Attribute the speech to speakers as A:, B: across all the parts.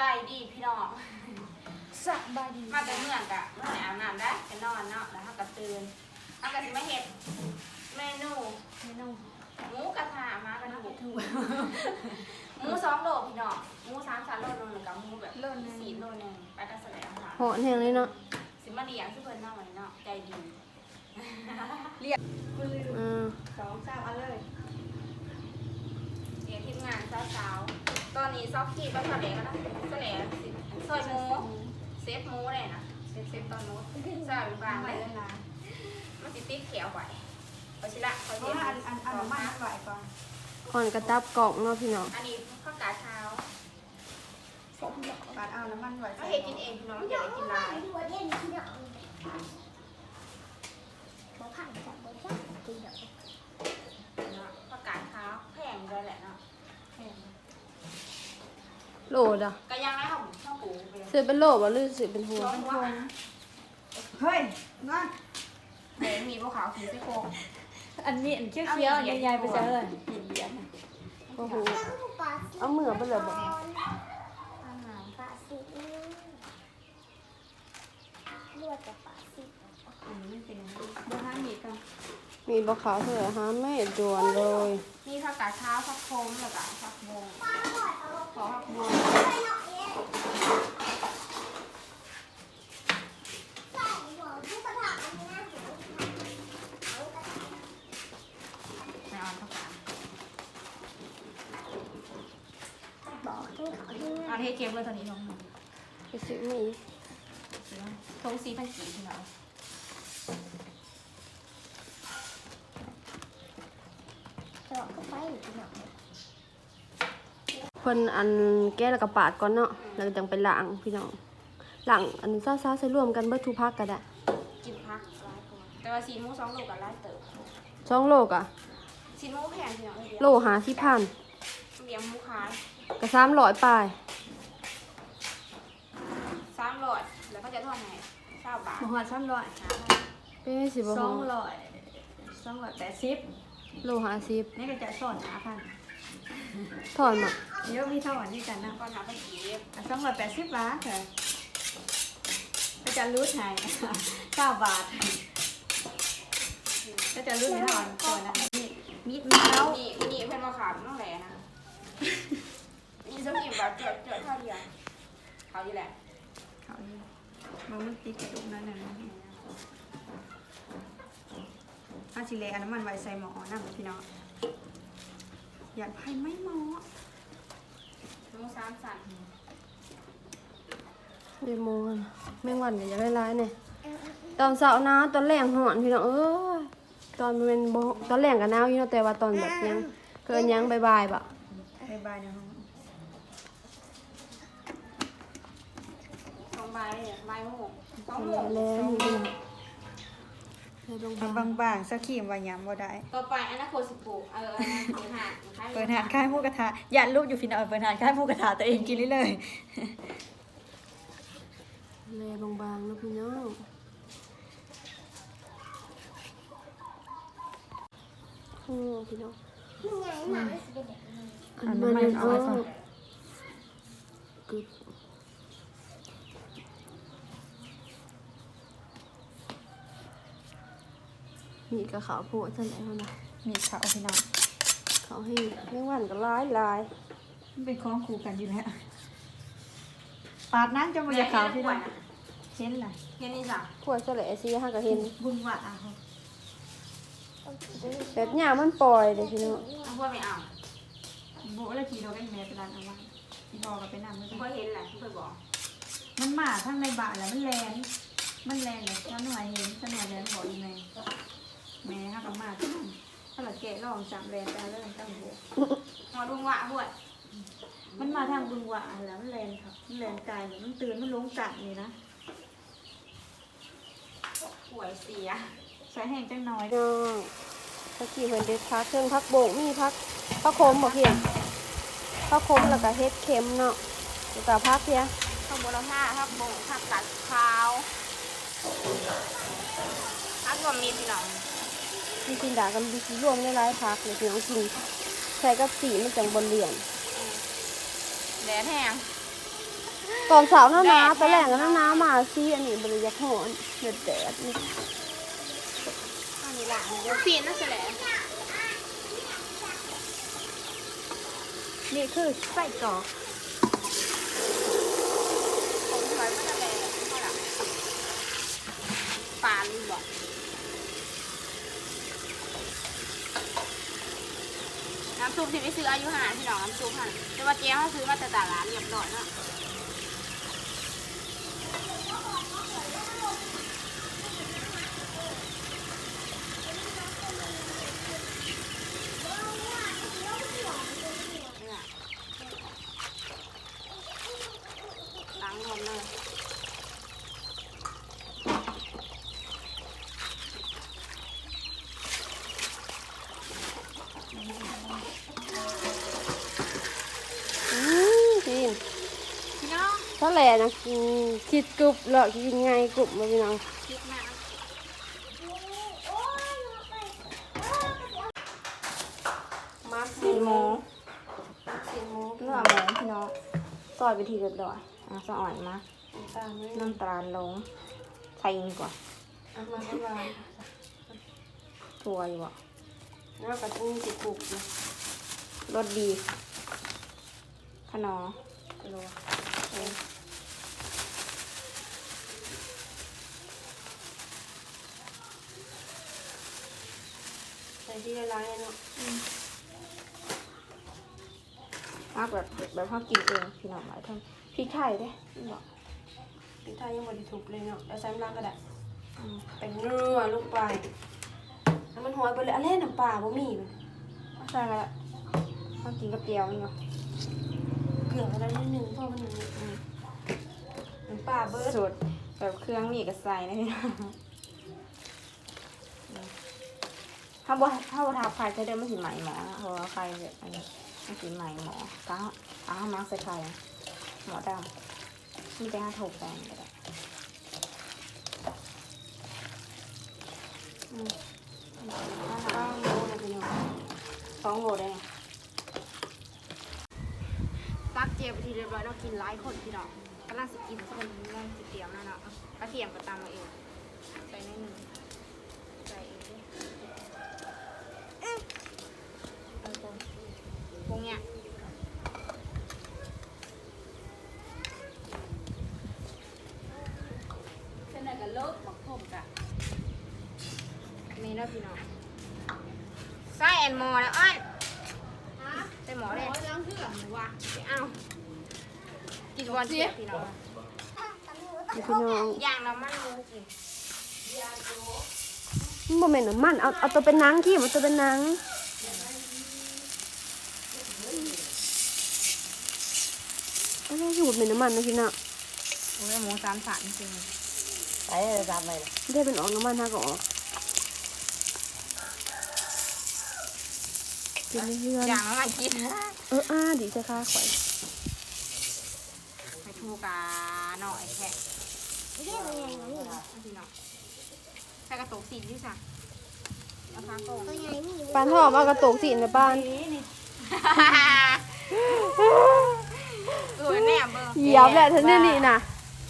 A: บายดีพี่น้อง
B: สบายดี
A: มาแต่เมื่อนกะเมื่อไหร่อาบน้ำได้ไปนอนเนาะแล้วเขาก็ตื่นเขาก็สิมาเห็ดเมนู
B: ไม่น้อง
A: หมูกระทะมากันถูก
B: ถูก
A: หมูสองโลพี่น้องหมูสามชั้นโลนึงหรือกับหมูแบบ
B: โลนึง
A: สี่โลนึงไปกันแสดงค่ะ
C: หอนแห้งเลยเนาะ
A: สิมาเลี้ยงที่เพิ่นเนาะวันนี้เนาะใจดี
B: กูลืม
C: อ่า
B: สองสามอันเลย
A: เลี้ยง ทีมงานเช้าๆตอนนี้ซอกกี้ก็แสดงแล้วนะแสดงสิซอยหมูเซฟหมูเลยนะเซฟเซฟตอนนู้นใส่บาง
B: ไป
A: เลย
B: เลยนะ
A: มันสิติดเขียวไหวเอาชิละเขา
B: เพ
A: เสี
B: ราะ
A: ย
B: ว่าอันอันอันมันไหวก่อน
C: อ่อนกระตับกล่องเนาะพี่น้อง
A: อันนี้ข้าวกาเช้า
B: บาดเอาน้ำมันไหว
A: เขาเห็ดกินเองพี่น้องอย่าได้กินหลายเนาะข้าวกาเช้าแพงเลยแหละเนาะ
C: โหลดอะ
A: ก็ยังไงเขาข้าวปูไป
C: ซื้อเป็นโหลบ่หรือซื้อเป็นหัว
A: ร้อนว่า
B: เฮ้ยงอน
A: แหมมีพวกขาวผีไส้โครง
B: อันนี้อันเคี้ยวเคี้ยวอันใหญ่ๆไปซะเลยเห็นเดียวนะ
C: โอ้โหเอามือไปเลยบ่
B: อันนี้มันเป็นยังไงเดี๋ยวห้ามีกัน
C: มีบ่ขาวเถอะฮะแม่ด่วนเลย
A: มีข้าวกาเช้าข้าวโคมแล้วก็ข้าวโมงข อข้าวโมงไม่เอาข้าวกาเอาเทเกมเลยตอนนี้น้อง
C: ไปซื้อมี
A: ทงซีพันกีพี่น้อง
C: เพิ่นอันแก้แล้วก็ปาดก่อนเนาะแล้วก็จังไปล้างพี่น้องล้างอันนี้ซ่าๆใส่รวมกันเบิดทุกภาคก็ได้
A: กินพักร้ายกว่าแต่ว่าซีนหมูสองโลกับร้ายเติบ
C: สองโลกอะ
A: ซีนหมูแพงพี่น้องเอ้ย
C: โลหาที่พัน
A: เลี้ยงหมูขาย
C: ก็สามร้อยปลาย
A: สามร้อยแล้วก็จะทอดให้เก้าบาท
B: หมูหัวซ้ำร้อย
C: เป็นไงสิบ่
B: ส
C: ฮ
B: อ
C: อง
B: ร้อยสองร้อยแปดสิบ
C: โลหาสิบ
B: นี่ก็จะสอนหาพัน
C: ถอนมา
B: เดี๋ยวมีเท่าอันนี้กันนะ
A: ก็นับไปกี่เรียบ
B: สองร้อยแปดสิบบาทค่ะก็จะรูดให้เก้าบาท ก็จะรูดให้ถอนตัวนะมีมีดมะพร้าว
A: นี่นี่เพื่อนมาขายน้องแหล่นะนี่สมิแบบเจอเจอเท่าเดียวเขาอยู่แหละ
B: เขานี่มันมันติดกระดูกนั่นน่ะนะถ้าชิเลอันน้ำมันไว้ใส่หม้อนั่งพี่น้อง อย่าไพ่ไม่หม้อ
A: หมูสามสัน
C: เดโมกันแมงวันก็อยากได้ร้ายเนี่ยตอนเช้านะตอนแรงหอนพี่น้องเอ้ยตอนมันเป็นบ่ตอนแรงก็หนาวอยู่เนาะแต่ว่าตอนแบบยังเกินยังบ่ายๆบ่
B: บายบายนะฮะ
A: สองใบใบหมูสองหมู
C: แล้วนี่พี่น้อง เลยลง
B: เอา
C: มา
B: บางๆสักขีมว่ายำบ่ได้
A: ต่อไปอนาคตสิปลูกเออเปิดหาด
B: เปิดหานค่ายหมูกระทะยันลูกอยู่พี่น้องเปิดหานค่ายหมูกระทะตัวเองกินเลย
C: เลยบางๆแล้วพี่น้องโอ้พี่น้องอันมันเป็นโอ้กึบ มีกระขาวโพดเท่าไหร่วะนะ
B: มีเขาพี่น้อง
C: เขาให้แมงวันก็ร้ายลาย
B: มันเป็นของคู่กันอยู่แล้วปาดนั้นจะมาจะขาวพี่น้องเห็นเลย
A: เงี้ยนี่จ้ะ
C: ขวดเฉลยซีห้าก็เห็น
B: บุญวัดอะ
C: แบบหยามันปล่อยเลยพี่น้อง
A: เอาพวกไม่เอา
B: โบแล้วขี่เราก็แม่ไปร้านเอาไว้ที่บอกกับไปนั่งไม่
A: เพื่
B: ได้
A: อเห็นแหละเพื่อบอก
B: มันมาทั้งในบ้านแล้วมันแลนมันแลนเลยถ้าหน่วยเห็นถ้าหน่วยแลนบอกอีแม่ แม่เขาก็มาทั้งนั้นถ้าเราแกะลองจับแลนแต่เรื่องตั้งหัว
A: หัวดุงวะหวด
B: มันมาทางบึงหวะแล้วมันแลนครับมันแลนกายมันตื่นมันลงกัดนี่นะ
A: ป่วยเสีย
B: ใส่แห้งจังน้อย
C: น้องตะกี้เพิ่นเด็ดพักเครื่องพักโบกมีพักพักโคมบ่เพียงพักโคมแล้วก็เฮ็ดเข็มเนาะแล้วก็พักเพีย
A: ข้าวโบราณผ้าข้าวโบข้าวตัดข้าวข้าวรวมมีพี่น้อง
C: มีกินดากันดีรวมได้หลายพักเลยพี่น้องกินใส่กับสีมันจังบนเหลี่ยม
A: แดดแห้ง
C: ตอนเสาร์หน้าหนาตอนแรกก็หน้าหนามาซีอันนี้บริยักหอนเด็ดแดดนี่
A: อันนี้ล่ะเดี๋ยวฟีนน่าจะแหละ
B: นี่คือไส้กรอก
A: ผมถอยมันจะแหละเท่าไหร่ปานบอ น้ำซุปที่ไปซื้ออายุหาพี่น้องน้ำซุปหันแต่ว่าเจ๊เขาซื้อมาแต่ตลาดเรียบร้อยเนาะ เนี่ยล้างรวมเลย
C: อืมกิน
A: พี่น้อง
C: ถ้าแหล่นะกินคิดกรุบแล้วกินไงกรุบมาพี่น้อง
A: มา
C: มาร์ค
B: สีหมู
C: สีหมู
B: เนื้อหมูพี่น้องซอยไปทีเรียบร้อยอะซอยมาน้ำตาลลงใส่อีกว่า
C: เอามาให้วาง
B: ถั่วอยู่อะ
C: แล้วก็ต้องสิกรุบนะ
B: รสดีขนอ
C: กลัว
B: เออ
C: ใส่ ที่ละลายเนาะ
B: มากแบบแบบเขากินเองพี่น้องหลายท่านพริกไทยเด้นี่บอก
C: พริกไทยยังบไดทุบเลยเนาะแล้วใส่น้ำล้างก็ได้
B: อืม
C: เป็นเนื้อลูกไปแล้วมันหอยไปเลยอะไรน้ำปลาบ่มีมัน
B: เอาใส่ละเขากินกับเจียวนี่เนาะ
C: เกลืออะไรนิดนึงเพราะมันหนึ่งอืมน้ำปลาเบิร์ด
B: สูตรแบบเครื่องนี่ก็ใส่นะพี่น้อง ถ้าบ่ถ้าบ่ทาไข่จะได้ไม่สิไหมหมอเพราะว่าไข่แบบอันนี้มันสิไหมหมอก้าวอ้าวมักใส่ไข่หมอดำมีแต่ห้าถูกแปลงก็ได้สองโลได้
A: ตักเจียไปทีเรียบร้อยเรากินหลายคนพี่น้องกำลังสกินคนกำลังเตรียมแล้วเนาะกระเทียมก็ตามมาเองใส่ในหนึ่งใส่เองดิเอาตรงพวกเนี้ยเส้นไหนกันเลิกหมักผมกะนี่เนาะพี่น้องใส่แอนมอแล้วอ้อนใส่หมอเลยล้างเพื่อหนูวะไม่เอา กินวันเสียพี่น้อง
C: นี่พี่น้อง
A: อย่างน้ำมันหมูกิน
C: มันบ่แม่นน้ำมันเอาเอาตัวเป็นหนังขี้มันตัวเป็นหนังอันนี้คือบ่เป็นน้ำมันนะพี่น้อง
A: โอ้ยหมูสามสันจริง
B: ใส่เลยตามไปเลย
C: ได้เป็นออกน้ำมันฮะก็ออกกินไม่เพื่อน
A: อย่างน้ำมันกิน
C: เอออ้าดีใจค่ะข่อย
A: ไปทูกาหน่อยแค่พี่น้องใส่กระตุกสีที่สั่งเอาฟ้าโป่ง
C: ปานหอมเอากระโตกสีในบ้าน
A: เออแน่เบิ่ง
C: เหยียบแหละท่านนี่นี่นะ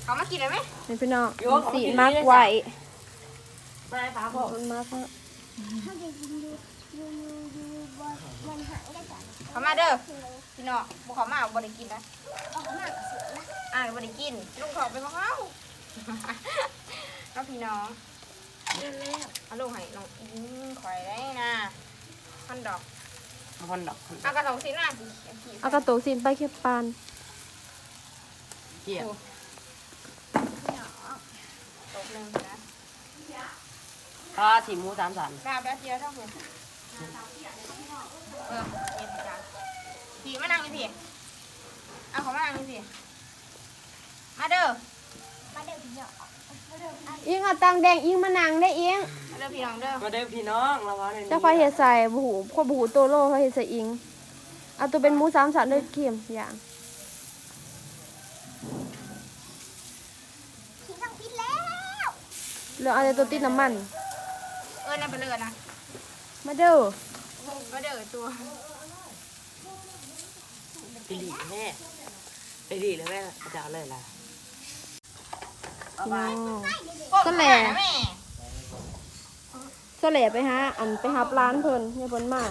A: เขามากินเลยไหม
C: นี่พี่น้องสีมากไว้
B: ใส่ฟ้า
C: บ
B: โบ
C: อกมันมากว่า
A: เขามาเด้อพี่น้องบุเขามาบ่ได้กินนะ อ่าบ่ได้กิน ลุงขอไปบอกเขาแล้วพี่น้องเอาลูกให้น้องอิงข่อยได้นะพันดอก
B: คนดอก
A: เอากระถางสีหน้าสิ
C: เอากระโตกสีไปเก็บปาน
B: เกี่ยว
A: ตกหนึ่งนะ
B: ก็สีหมูสามสัน
A: ดาบแป๊บเดียวเท่าไหร่เออเย็นจังพี่มานั่งนี่พี่เอาเขามานั่งนี่พี่ มาเด้อ
C: อิงเอาตังแดงอิงมานางได้อิง
A: มาเด้อพี่น้องเด้อ
B: มาเด้อพี่น้องเราว่าในนี้
C: เจ้าไฟเห็ดใส่บูหูพวกบูหูโตโลเขาเห็ดใส่อิงเอาตัวเป็นหมูสามสันเลยเค็มอย่างเหลือเอาแต่ตัวติดน้ำมัน
A: เออนั่นไปเลยนะ
C: มาเด้อ
A: มาเด้อตัว
B: ไปดีแม่ไปดีเลยแม่จะเอาเลยล่ะ
C: พี่น้อง
A: ก้ม
C: ก็แหละ
A: หาแม่
C: เสลไปหาอันไปหับร้านเพิ่นเนี่ยเพิ่นมา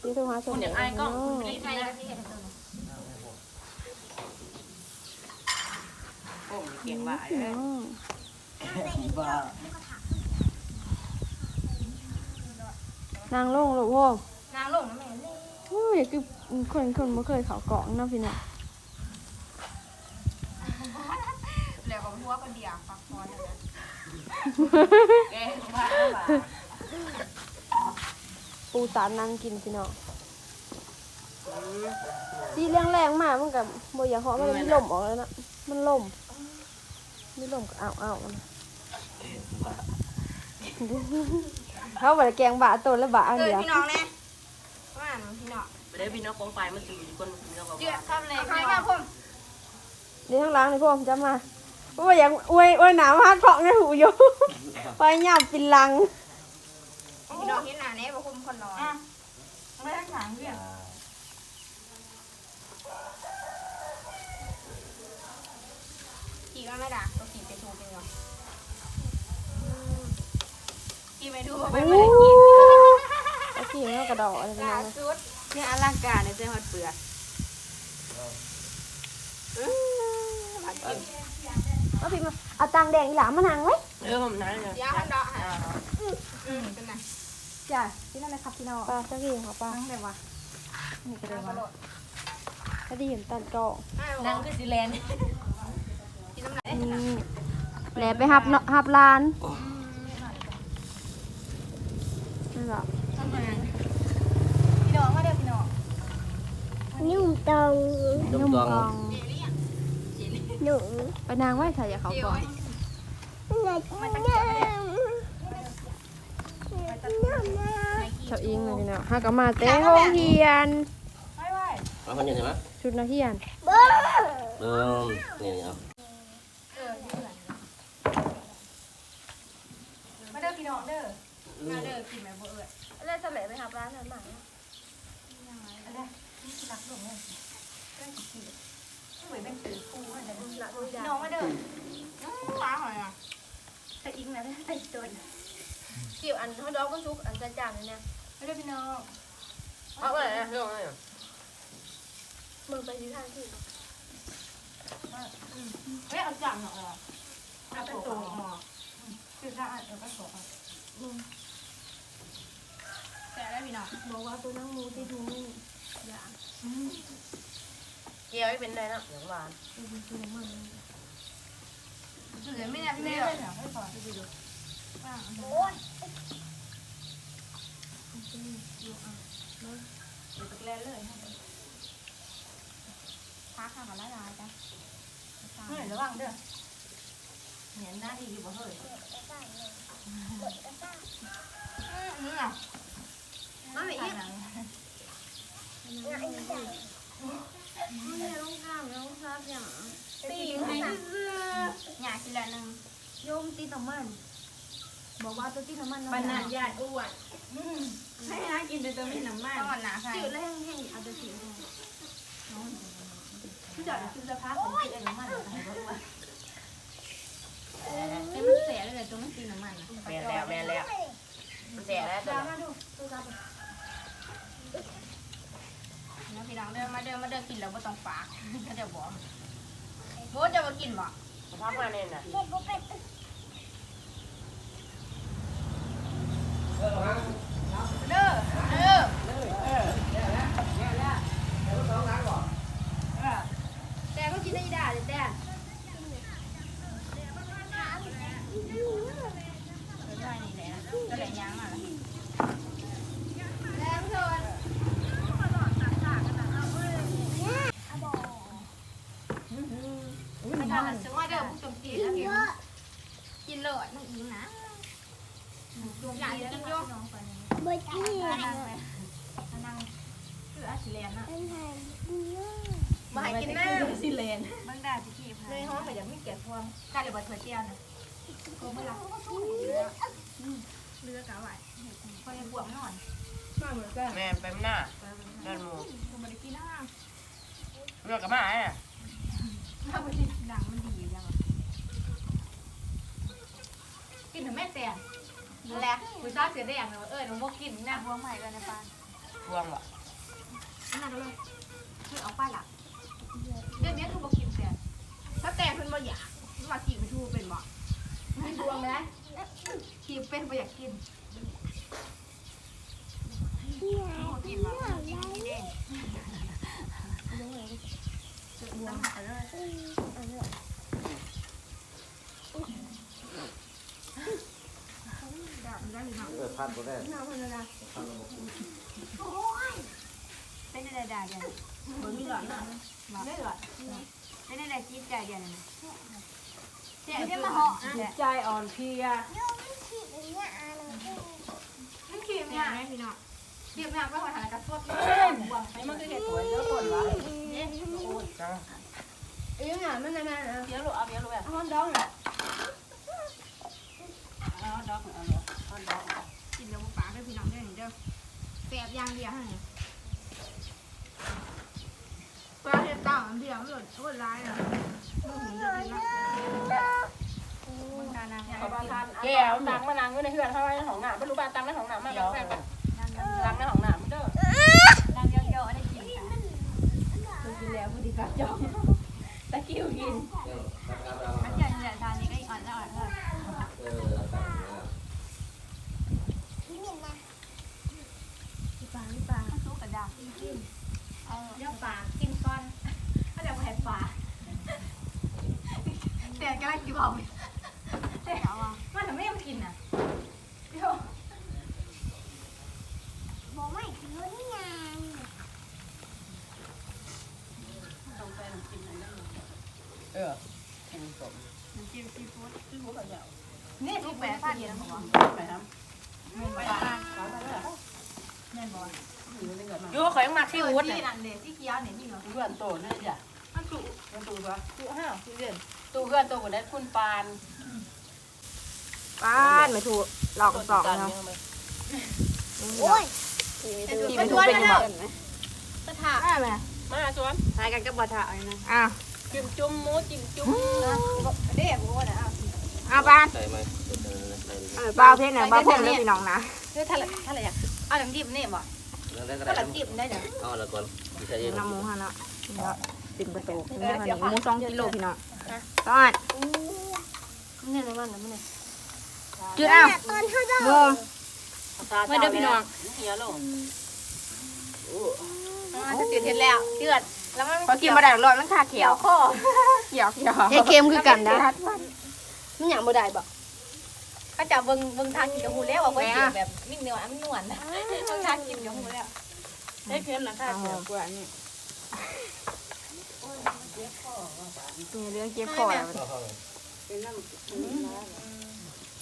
C: ที่โทรหาสม
D: อย่างไอ้ก็ไม่ได้
A: ใคร
D: กินนะ
A: ที่เห็นตัวนี้
D: โอ้ยเก่งหลายเลย
C: อืม
E: บ้นา
C: งลงลูกพ่อนา
A: งลงนะแม่
C: โอ้ยคือคนคนบ่เคยเขาเกาะนะพี่น้อง
A: แล้ว ก็หัวคนเดียวฟักฟอนเลยนะ
D: แกงบ้าแล้วล่ะ
C: ปูสารนางกินพี่น้องสีแรงแรงๆมากมันกับบ่อยากเหาะมันมีลมออกแล้วนะมันลมมีลมก็อ้าวอ้าวมันเขาบอกแกงบะตัวละบะอัน
A: เออ
C: เดียว
A: พี่น้องเนี่ยว่าหนูพี่น้อง
D: ไปได้พี่น้องกองไฟมันตื่นคนพี่น้องบอก
A: เจือ
D: ว่า
A: ทำเลยใครมาพุ่ม
C: เดี๋ยวข้างหล่างนี่พวกผมจะมา ว่าอยากอวยอวยหนาวฮักเกาะในหูอยู่ไปหยาบปินลัง
A: พี่น้องเห็นหน้าแน่บ่พุ่มคนรอไม่ได้ขังเรื่องขี่มาไม่ด่าก็ขี่ไปทูเป็นไงขี่ไปดูไป
C: โอ้
A: ไม่ได้กิน
C: ตะกี้มันกระดอกอะไรกัน
A: ล่า
C: นะ
A: สุดเนี่ยอลังการเนี่ยเจ้าหอดเปลือกอื้อหวานกิน
C: เอาพี่มาเอาตังแดงอีหลามานังไว้
D: เออผมนั่นเลย
A: เดี๋ยวหันดอกหันอืมเป็นไง
B: จ้ะที่นั่นเลยครับพี่น้อง
C: ป้าตะกี้เขาป้า
B: นั่งเลยวะนี่ก็เลย
A: กระ
B: วะ
A: โดด
C: ตะกี้เห็นตันกอง
D: นั่งคือสิแลน
A: กินน้ำไหล
C: นี่แหลไปหับเนาะหับลานนั่นแหละ
A: พี่น้องมาเด้อพี่น้อง
B: นุ่มตอ หนู
C: ไปนางไว้ใส่อย่าเขาก่อน
B: ไม่ตั้งใจเลย
C: เจ้าอิงเลยพี่น้องหากะมาเต้โฮงเฮียน
E: เอาคนนี้ใช่ไหม
C: ชุดนักเรียน
E: เออนี่เอา
A: เออมาเด้อพี่น้องเด้อมาเด้อกินแม่บ่เอ้ย
C: แล้วจะแหลไปหับร้านนั้นมา
A: พี่น้ องมาเด้ออื้อหวานหอยอะ
B: แต่อิงนะไอ้ตัว
C: จิ๋วอันเขาดอกก็ซุกอันจานๆเนี่ย
A: มาเด้อพี่น้อง
D: เอาไปเลยเรื่องอะไร
C: มึงไปที่ทางที่
A: เฮ้ยเอาจังหน่อยอะเอาไปส่งหม้อคือถ้าอัดเอาไปส่งอะแต่ได้พี่น้อง
C: บอกว่าตัวนั่งมูที่ทุ่งนี่
D: เกี่ยวให้เป็นได้นะอย่างหวาน
A: เหลือไม่ได้ไม่ได้ให้พอไปดูโอ้ยเดี๋ยวตะแกรงเลยพักข้าวกับละลายจ้ะเฮ้ยระวังเด้อเห็นหน้าที่อยู่บ่เฮ้ยอืม
C: มาไม่อีก
A: ตีให้ซื้อหยาทีละหนึ่ง
C: โยมตีน้ำมัน บอกว่าตัวตีน้ำมัน
A: บรรณาญาติอ้วนให้น้ากินแต่ตัวไม่น้ำมันต้องหนาใคร
C: จืดแล้วแห้งๆเอาตัวสีแห้ง
A: ที่จอดคือสภาพของกินน้ำมันให้มันเสียเลยตัวไม่กินน้ำมัน
D: แม่แล้วแม่แล้วมันเสียแล้วตัว
A: มาดู น้องพี่น้องเดินมาเดินมาเดินกินแล้วไม่ต้องฝากก็เดี๋ยวบอกโบจะมากินบ่
D: สภาพมาเนี่ยนะ
A: เด้อเด้อแต่ก็กินได้ด่าแต่ได้นี่แหละก็เลยยังอะแล้วเธอ ไม่ทันซื้อมาเดิมผู้ชมกินแล้วเห็นกินเลยน้องอิงนะอ ยากกินโย
B: บ่กี้
A: นั่งไปนั่งคืออาชิเลนอะมาให้กินแม่สิเลนบางดาสิกีพในห้องมันยังไม่เก็บพวงการเลยบดถั่วเจียนะก็ไม่รับเลือกเอาไว้พอยังบวมนอน
D: แม่ไปหน้าด้านหมู
A: กูไม่ได้กินนะ
D: เรื่องกับมาไอ้
A: ถ้าไปกิน
F: ดังมันดีจัง
A: กินถึงแม่แต่ นั่นแหละผู้ชายเสียแดงเลยว่าเออหนูบ่กินนะ
F: หัวใหม่กันในปาน
D: พวงบ่
A: นั่นก็เลยคือเอาไปละเรื่องนี้คือบ่กินแต่ถ้าแต่เพิ่นบ่อยากว่ากินไปทูเป็นบ่ไม่ดวงเลยกินเป็นบ่อยากกินบ่กินว่ากินนี่เด้จะบวมเอาเลยได้ได้หรือเปล่า
E: เออพัดก็ได้
F: เป็นอะไรด่าเดี๋ยว
A: บ่มีหลอดนะไม่หลอด
F: เป็นอะไรจี๊ดใจเดี๋ยวนี้
A: เจ๊จะมาเหาะ
F: ใจอ่อนเพลีย
A: มันเค็มเนี่ยพี่น้องเค็มเนี่ยก็ขอทานกระสด
D: ให้มันคือเห็ดสวยเยอะคนวะ
C: เอ้ยงานมันนานๆนะ
D: เดี๋ยวลูกเอาเดี๋ยวลูกแบบ
C: ห้องดองน่ะ
D: เอาดอกเอาด อกเอาดอก
A: กินแล้วปากด้วยพี่น้องเด้อนี่เด้อแสบอย่างเดียวให้ปลาเห็ดต่างเดียวมันหล่นโคตรร้ายอะลูกหนูจะกินละ
D: แก้วตังมานางอยู่ในเฮือนเข้าไว้ในห้องน้ำไม่รู้บ้านตังในห้องน้ำมาแล้วตังในห้องน้ำมันเด้อ
F: ดังเยอะๆได้กินค่ะ
C: กินแล้วพอดีครับจองตะกิ้วกิน
F: มันจะเนี่ยทานนี้ก็อ่อนแล้วอ่อนแล้ว
E: เออตังค์นะ
C: ปลาไม่ปลา
F: สู้กระดาษ
A: เอาเดี๋ยวปลากินก่อนถ้าเดี๋ยวแผ่ปลาแต่กำลังกินเอาแต่ว่าทำไมยังกินอะเดี๋ยว
D: เออกินสม
F: กินซีฟู้ด
A: นี่ทุกแปดกินแล้วบอก
D: ไปท
A: ไปปลา
F: แม่ บอกำ
D: ยูขอยังมาที่วุ้น
A: ที่นั่นเด็ดที่เคี้ยวเนี่ยนี่เหรอ
D: เพื่อนโตนี่จ้ะ
A: มันสุ
D: มันตูปะตูห้าวตูเด่นตูเพื่อนโตกว่าได้คุณปาน
A: ป้านไม่ถูกหลอกสองเนาะโอ้ยที่ไม่ถูกเป็นยังไงกระถาได้ไหม
D: มาสวน
C: ทายกันกับบะถะไอ้นะ
A: อ้าว
D: จิ้มจุ่มหมูจิ้มจุ่ม
A: เด็กกูว่าเนี่ยอ้าวป้าน
E: ใส่ไหมเดี๋ยวใส่เลย
A: บ้าเพชรเนี่ยบ้าเพชรเลยพี่น้องนะ
F: เฮ้ยถ้าถ้าอะไรอยากเอาน้ำดิบนี่บ่
E: แล้ว ได้ก็
F: ก็
E: ได้
F: น้ำดิบได้เดี๋ยว
E: เอาละก่อนที่ใส่เอง
A: น้ำหมูฮะเนาะติ่มประตูนี่ค่ะนี่หมูสองกิโลพี่น้องตอน
C: เนี่ยในมันนะมันเนี่ย
A: จืดอ้าวโม
F: มาเด้อพี่น้อง
D: เฮียลง
F: จะตื่นเห็นแล้วเดือดแล้วมัน
A: พอกินมาได้ร้อยมันคาเขี
F: เขี
A: ย
F: ยววข้อ
A: เขียวเขียว
C: เฮ้ยเค็มคือกันนะมันอย่างบ่ได้บ่
F: ก็ จะเบิ่งเบิ่งทางกินกับหูแล้วว่าเพิ่นกินแบบมิ่งเนื้อมิ่งนวลนะเบิ่งทางกินกับหูแล้ว
D: ได้เค็มนะค่ะเขียวกว่านี่
A: นี่เรื่องเก็บคอแล้ว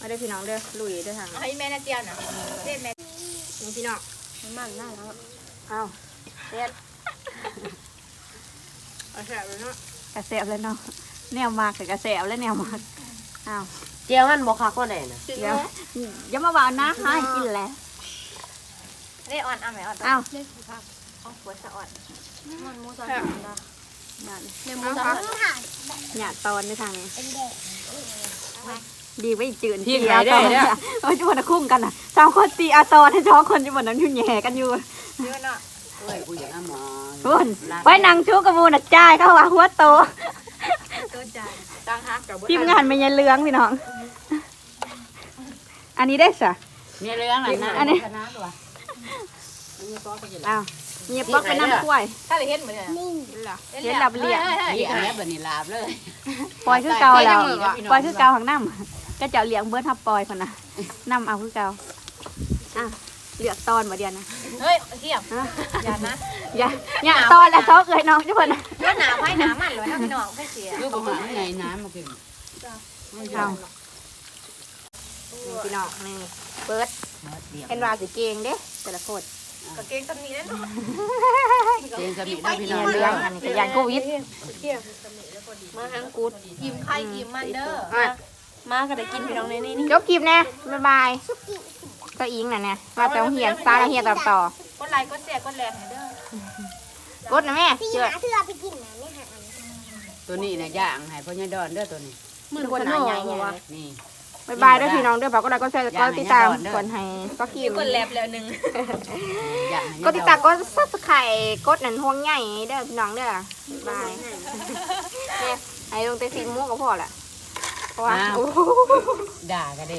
A: มาได้พี่น้องเด้อลุยเด้อทาง
F: ให้แม่นาเจียน่ะเด็ดแม่
A: นี่พี่น้อง
C: มันน่าแล้ว
A: เอาเด็ดเอาแซ่บเลยเนาะ
F: กระแสบแล้วเนาะแนวมากกับกระแสบแล้วแนวมากอ้าว
D: เจียวมันบอกคักว่าไหนนะ
F: เดี๋ยวอย่ามาว่านะให้กินแล้วได้อ่อนอะแม่อ่อน
A: อ้าว
F: เอาหัวสะอ่อน
C: มันหมูสับ
A: แซ่บ
C: เนี่ยหมูสับ
F: หยาดตอนในทางนี้
C: เป็นแดง
F: ดีไว้จืดตีอาตอนเออจุบนคุ้มกันน่ะสองคนตีอาตอนให้สองคนจุบนนั้นอยู่แย่กันอยู่
A: เยอะเนาะ
D: เฮ้ยกูอยากเอาหมอ
F: พุ่นไว้นางชูกับมูน่ะจ่ายเข้าว่าหัวโต
A: ตั้งฮักกับ
F: ทีมงานไม่ยันเลื้องพี่น้อง อันนี้ได้สะ
D: มีเรื่องอะไรนะ
F: อันนี้
D: คณะหรอ
F: อ้าวเงียบป๊อกไปนั่งกล้วย
A: ถ้าได้เห็นเหมือนกัน
C: นิ่ง
A: เหรอ
F: เห็นหลับเรียก
D: นี่กันแล้วแบบนี้ลาบเลย
F: ปล่อยคือเก่าแล้ว
A: เจ๊จะเหมือนวะ
F: ปล่อยคือเก่าของน้ำก็จะเอาเลี้ยงเบิร์ดทับปล่อยคนน่ะน้ำเอาคือเก่าอะเลือกตอนมาเดียวนะ
A: เฮ้ยเทียบ
F: อะ
A: อย่านะ
F: อย่าอย่าตอนแล้วท้อเกิดน้องจุบนน่ะ
A: เยอะหนาไม้หนามันเลยนะพี่น้องไม่เสีย
D: ยูประมาณไงน้ำมากิน
F: เอา
A: พี่น้องนี่เปิดเห็นว่าสิเก่งเด้แต่ละคนก็เก่งตำนี้แล้วเนาะ
D: เจนจะมีได้พี่น้
A: เนี่
D: อยง
A: เรื่องอันนี้ก็ยานโควิด
C: มาหางกูด
A: กิมไข่กิมมันเด้อ
C: อะมาก็ได้กินพี่น้องในนี่นี่
A: จบคลิปแน่บ๊ายบายก็อิงน่ะเนี่ยมาแต่โรงเฮียนซาโรงเฮียนต่อต่อก
F: ดไลค์กดแชร์กดแรงให้เด้อก
A: ดนะแม่
C: พี่
A: เจอ
C: หาที่เราไปกินนะไม่หา
G: ตัวนี้นะย่างให้พ่อใหญ่ดอนเด้อตัวนี้
C: มือ
A: คน
C: ข
A: ห
C: น
A: นามใหญ่
C: บ่วะ
G: นี่
A: บายบายเด้อพี่น้องเด้อฝากกดไลค์กดแชร์กดติดตาม
G: อย่าให้
A: กดให้ก็คิว
D: คนแลบแล้วหนึ่ง
G: ย่างให้
A: กดติดตามกดซับสไครต์กดนั่นห่วงใหญ่เด้อพี่น้องเด้อบายเนี่ยให้ลงแต่สีม่วงก็พอละเพราะว่าโอ้โห
G: ด่ากันเด้